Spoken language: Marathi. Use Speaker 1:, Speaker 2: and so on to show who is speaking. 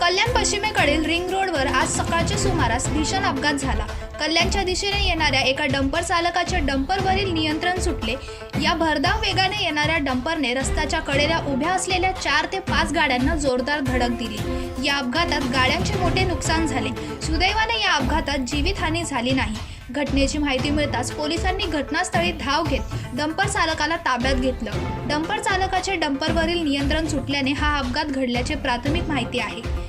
Speaker 1: कल्याण पश्चिमेकडील रिंग रोडवर आज सकाळच्या सुमारास भीषण अपघात झाला. कल्याणच्या दिशेने येणाऱ्या एका डंपर चालकाच्या डंपरवरील नियंत्रण सुटले. या भरधाव वेगाने येणाऱ्या डंपरने रस्त्याच्या कडेला उभ्या असलेल्या चार ते पाच गाड्यांना जोरदार धडक दिली. या अपघातात गाड्यांचे मोठे नुकसान झाले. सुदैवाने या अपघातात जीवितहानी झाली नाही. घटनेची माहिती मिळताच पोलिसांनी घटनास्थळी धाव घेत डंपर चालकाला ताब्यात घेतलं. डंपर चालकाचे डंपरवरील नियंत्रण सुटल्याने हा अपघात घडल्याचे प्राथमिक माहिती आहे.